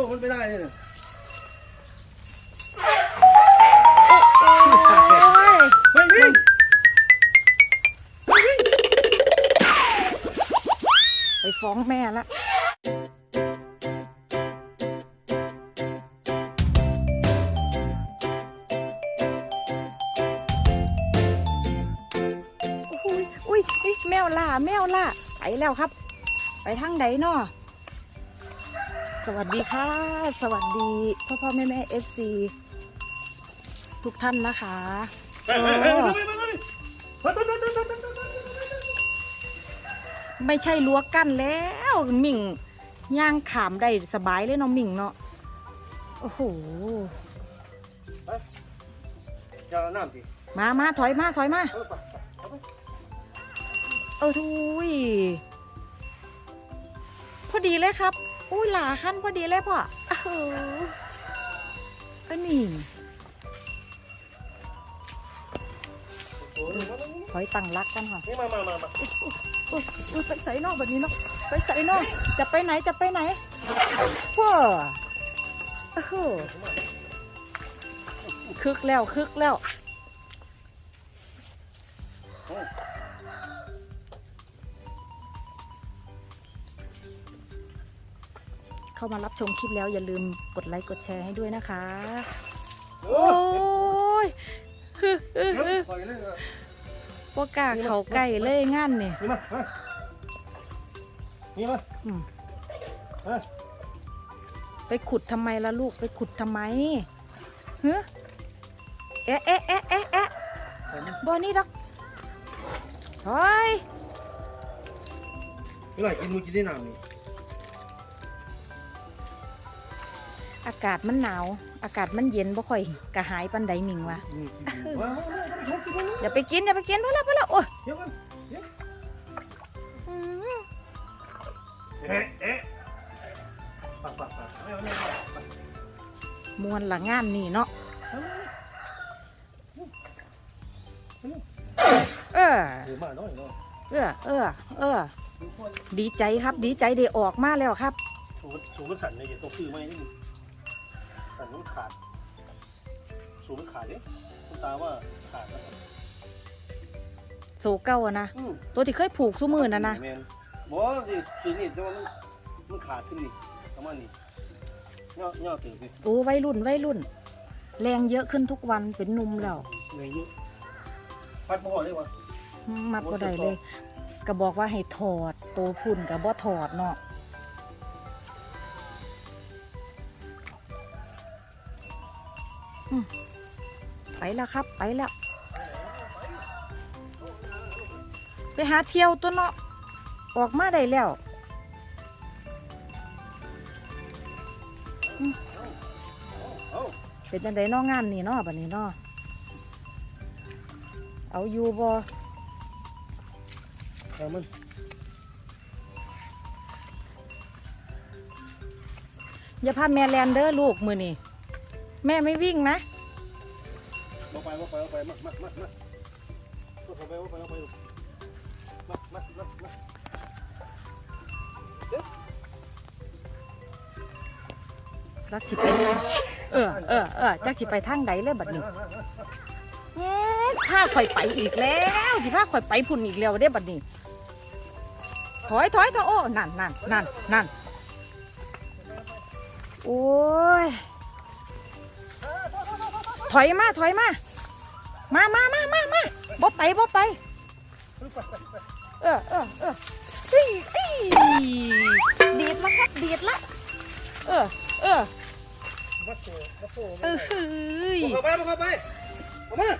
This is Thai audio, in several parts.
ส่งมันไม่ได้เลยเนี่ยโอ้ยเฮ้ยวิ่งไปฟ้องแม่ละอุ้ยอุ้ยอุ๊ยแมวล่าแมวล่าไปแล้วครับ ไปทางใดเนาะ สวัสดีค่ะ สวัสดีพ่อพ่อแม่แม่เอฟซีทุกท่านนะคะไม่ใช่ล้วกั้นแล้วมิ่งย่างขามได้สบายเลยเนาะมิ่งเนาะโอ้โหมามาถอยมาถอยมาเออทุยพอดีเลยครับ อุ้ยหลาขั้นพอดีเลยพ่อเอออันนี้โอ้ยมามาถอยตั้งรักกันค่ะนี่มามามามาอุ๊ยอุ๊ยอุ๊ยไปใส่นอกแบบนี้เนาะไปใส่นอกจะไปไหนจะไปไหนว้าเออคึกแล้วคึกแล้ว เข้ามารับชมคลิปแล้วอย่าลืมกดไลค์กดแชร์ให้ด้วยนะคะเอโอ้อยฮึฮึเดี๋ยวฮึปล่อยเลยเออพวกกล้าเขาใกล้เลยงานนี่นี่มามานี่มาอืมเฮ้ยไปขุดทำไมล่ะลูกไปขุดทำไมเฮ้เอ๊ะเอ๊ะเอ๊ะเอ๊ะเอ๊ะเห็นไหมบอนี่ดอกถอยนี่ว่ากินมือกินได้น้ำนี่ อากาศมันหนาว อากาศมันเย็นบ่ค่อยกระหายปันใดมิงวะนี่กินมามามามากินมาอย่าไปกินอย่าไปกินพอแล้วพอแล้วโอ้ยเดี๋ยวกันเดี๋ยวอืมเอ๊ะเอ๊ะปากปากปากไม่เอาไม่เอาปากมวนละงานนี่เนาะเอาเออเดี๋ยวมาหน่อยเนาะเออเออเออดูคนดีใจครับดีใจได้ออกมาแล้วครับสูงสูงมันสั่นเลยเดี๋ยวต้องซื้อไหมนี่ สั่นมันขาดสูงมันขาดเนี่ยคุณตาว่าขาดแล้วโซเก้าอะนะ อืมตัวที่เคยผูกสู้มือนะนะแม่บอกว่าดิคือนี่แต่ว่ามันมันขาดขึ้นนี่ประมาณนี้ย่อย่อตื่นสิโอ้วัยรุ่นวัยรุ่น แรงเยอะขึ้นทุกวันเป็นหนุ่มแล้วเหนื่อยเยอะพัดบ่อเลยวะมัดก็ได้เลย ก็บอกว่าให้ถอด โตพุ่นกับบ่ถอดเนาะ ไปแล้วครับไปแล้ว ไปหาเที่ยวตัวเนาะออกมาได้แล้วเอ้าเป็นจังไดเนองานนี่เนาะบัดนี้เนาะเอาอยู่บ่เอามันอย่าพาแม่แลนเดอร์ลูกมือนี่ แม่ไม่วิ่งนะลงไปลงไปลงไปมามามามาลงไปลงไปลงไปมามามามารักสิไปเออเออเออจักสิไปทางใดเลยบัดนี้เอ๊ะพาข่อยไปอีกแล้วสิพาข่อยไปพุ่นอีกแล้วเด้บัดนี้ ถอยถอยถอยโอ้นั่นนั่นนั่นนั่นโอ้ย ถอยมาถอยมา มามามามามาบ่ไปบ่ไป เออเออเออเฮ้ยเฮ้ยดีดละครับดีดละ เออเออมาโซ่มาโซ่เออเฮ้ยเข้าไปเข้าไปออกมา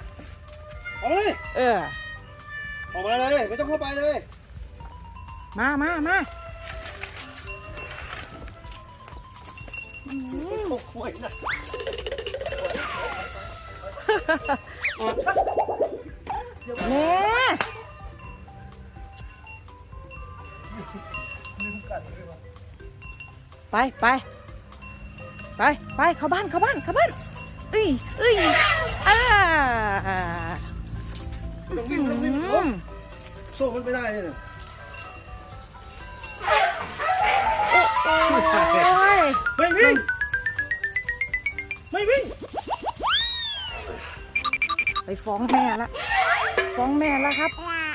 ออกมาเลยเออออกมาเลยไม่ต้องเข้าไปเลย มามามา อืมโอ้โหนะแม่ไปไปไปไปเข้าบ้านเข้าบ้านเข้าบ้านเอ้ยเอ้ยอ่าไม่ต้องวิ่งไม่ต้องวิ่งอืมโซ่มันไม่ได้เลย ไม่วิ่ง ไม่วิ่ง ไปฟ้องแม่ละ ฟ้องแม่ละครับ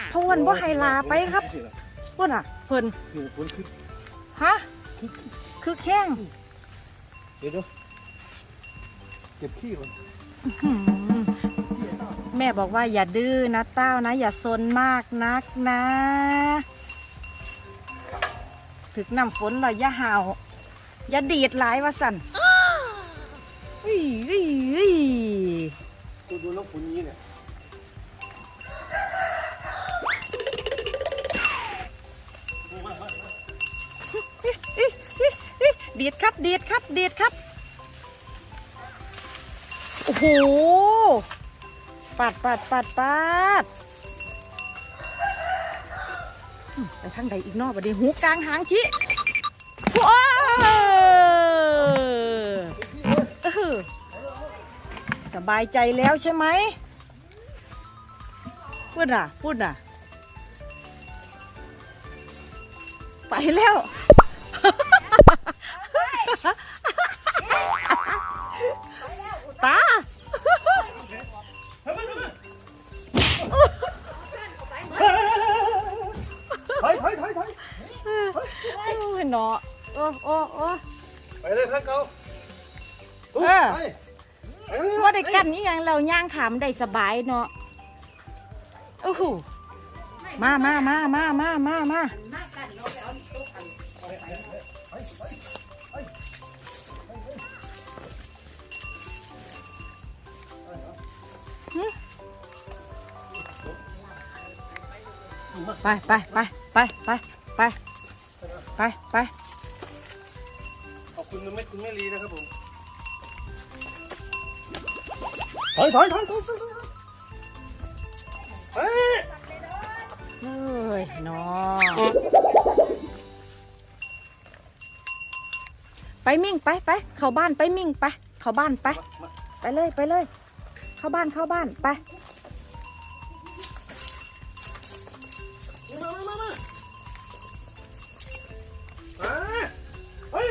เพราะวันบ่าไฮลาไปครับเพิ่นอะเพิ่นหนูคนคือฮะคือแข้งเดี๋ยวเก็บขี้ก่อนแม่บอกว่าอย่าดื้อนะเต้านะ อย่าซนมากนักนะ ถึกน้ำฝนเราอย่าห่าว อย่าดีดหลายว่าสั่นอุ้ยอุ้ยอุ้ยดูดูน้องฝนนี้เนี่ยมามามาดีดครับดีดครับดีดครับ โอ้โหปัดปัดปัดปัดอืมไปทางใดอีกเนอกบัดนี้หูกลางหางชี้ บายใจแล้วใช่ไหมพูดอะ พูดอะ ไปแล้ว ตาถอยถอยถอยถอยเนาะโอ้โอ้โอ้ไปเลยพักเก่าเออ ว่าได้กันนี่ยังเราย่างขามได้สบายเนาะโอ้โหมามามามามามามาไปไปไปไปไปไปไปไปขอบคุณคุณแม่คุณแม่ลีนะครับผม ถอยถอยถอยถอยถอยถอยเฮ้ยเอ้ยเนาะไปมิ่งไปไปเข้าบ้านไปมิ่งไปเข้าบ้านไปมาไปเลยไปเลย เข้าบ้านเข้าบ้านไปมามามามามาเฮ้ย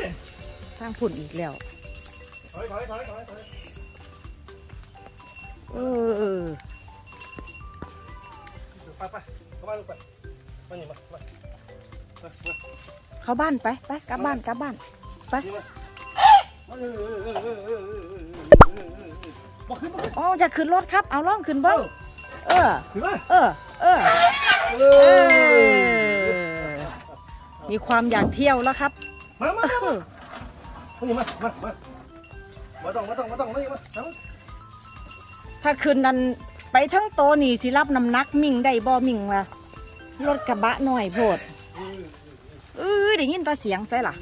ทางฝุ่นอีกแล้วถอยถอยถอยถอยถอย เไปไปเข้าบ้านลูไปเข้าบ้านไปไปกลับบ้านกลับบ้านไปบอกขึ้นบอกขึ้นอ๋อจะขึ้นรถครับ เอาล่องขึ้นบิ้งเออเออ เออ เออ มีความอยากเที่ยวแล้วครับ มามามามาหนีมามามามาต้องมาต้องมาต้องมาหนีมา ถ้าคืนนั้นไปทั้งโตนี่สิรับน้ำหนักมิ่งได้บ่มิ่งวะรถกระบะหน่อยโพดเออได้ยินตาเสียงใช่หรอ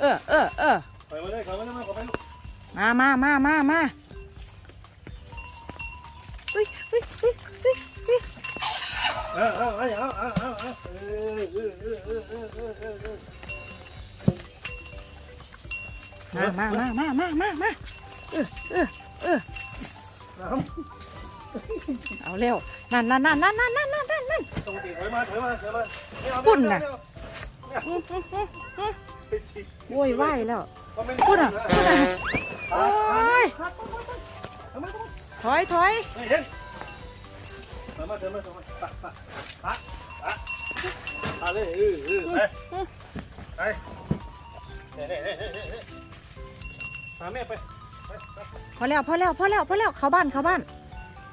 เออเออเออไปมาเลยไมาเลยมาขอไปลูกมามามามามาอุ้ยอุ้ยอุ้ยอุ้ยอุ้ยเอาเอาเอาเอาเอาเอาเออเออเออเออเออเออเออมามามามามามาเออเออ เอาเร็วนั่นนั่นนั่นนั่นนั่นนั่นนั่นนั่นนั่นำตรงตีถอยมาถอยมาถอยมาไม่เอาปุ่นน่ะไม่เอาอื้ออื้ออื้ออื้อไปฉีกโวยวายแล้วเอาไม่พูดอะพูดอะโอ้โอ้ยทำไมทำไมถอยถอยเฮ้ยเห็นถอยมาถอยมาถอยมาปะปะปะปะปะเลยเออเออไปไปเฮ้ยเฮ้ยเฮ้ยเฮ้ยเฮ้ยพาแม่ไปไปไปพอแล้วพอแล้วพอแล้วพอแล้วเข้าบ้านเข้าบ้าน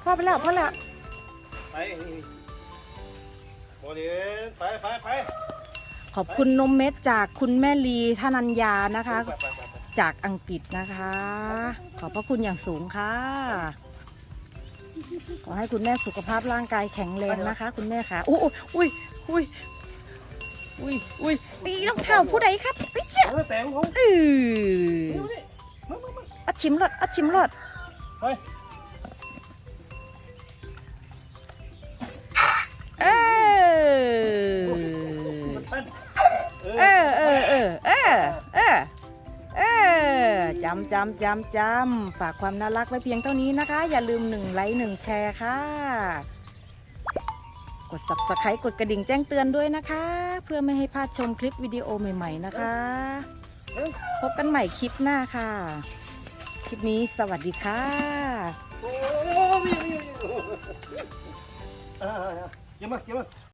พ่อไปแล้วพอแล้วไป โมเดลไปไปไปขอบคุณนมเม็ดจากคุณแม่ลีธนัญญานะคะไปไปไปจากอังกฤษนะคะ ขอบพระคุณอย่างสูงค่ะ ขอให้คุณแม่สุขภาพร่างกายแข็งแรงนะคะ คุณแม่ค่ะอุ้ยอุ้ยอุ้ยอุ้ยอุ้ยตีรองเท้าผู้ใดครับไอ้เชี่ยเอาแต่งของเออนี่นี่มามามาอัดชิมรสอัดชิมรสไปำจำจำจำฝากความน่ารักไว้เพียงเท่านี้นะคะ อย่าลืมหนึ่งไลค์หนึ่งแชร์ค่ะ กด subscribe กดกระดิ่งแจ้งเตือนด้วยนะคะ เพื่อไม่ให้พลาดชมคลิปวิดีโอใหม่ๆนะคะ พบกันใหม่คลิปหน้าค่ะ คลิปนี้สวัสดีค่ะโอ้ยมีมีเออเออเออเก็บมาเก็บมา